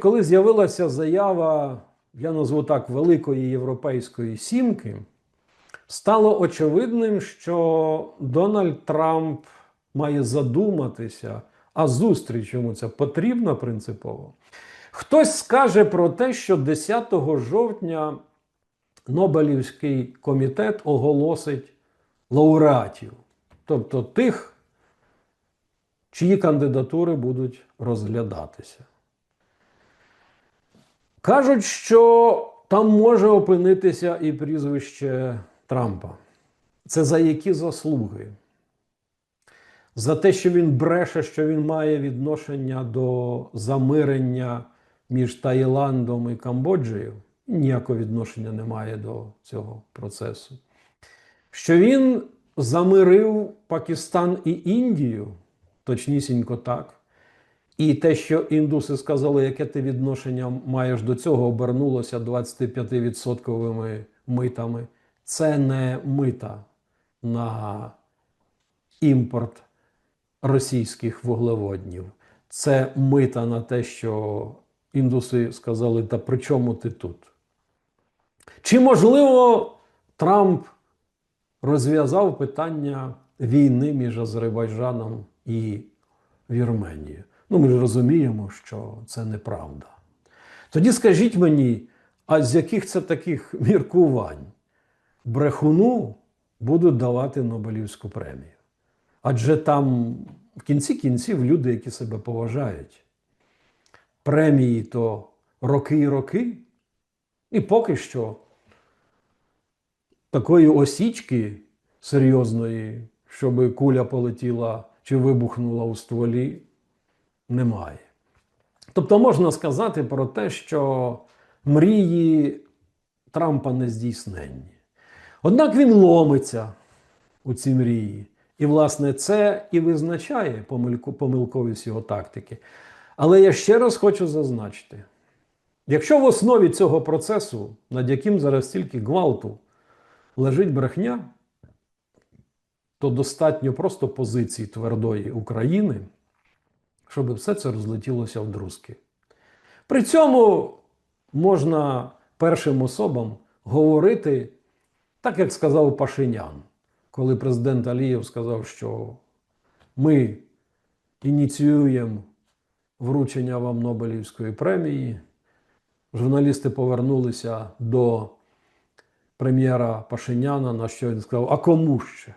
Коли з'явилася заява, я назву так, Великої Європейської сімки, стало очевидним, що Дональд Трамп має задуматися, а зустріч йому це потрібна принципово. Хтось скаже про те, що 10 жовтня Нобелівський комітет оголосить лауреатів, тобто тих, чиї кандидатури будуть розглядатися. Кажуть, що там може опинитися і прізвище Трампа. Це за які заслуги? За те, що він бреше, що він має відношення до замирення між Таїландом і Камбоджею. Ніякого відношення не має до цього процесу. Що він замирив Пакистан і Індію, точнісінько так. І те, що індуси сказали, яке ти відношення маєш до цього, обернулося 25% митами. Це не мита на імпорт російських вуглеводнів. Це мита на те, що індуси сказали, та при чому ти тут? Чи можливо Трамп розв'язав питання війни між Азербайджаном і Вірменією? Ну, ми ж розуміємо, що це неправда. Тоді скажіть мені, а з яких це таких міркувань брехуну будуть давати Нобелівську премію? Адже там в кінці кінців люди, які себе поважають, премії то роки і роки, і поки що такої осічки серйозної, щоб куля полетіла чи вибухнула у стволі, немає. Тобто можна сказати про те, що мрії Трампа не здійсненні. Однак він ломиться у ці мрії. І, власне, це і визначає помилку, помилковість його тактики. Але я ще раз хочу зазначити: якщо в основі цього процесу, над яким зараз стільки гвалту, лежить брехня, то достатньо просто позиції твердої України щоб все це розлетілося в друзки. При цьому можна першим особам говорити, так як сказав Пашинян, коли президент Алієв сказав, що ми ініціюємо вручення вам Нобелівської премії. Журналісти повернулися до прем'єра Пашиняна, на що він сказав: А кому ще?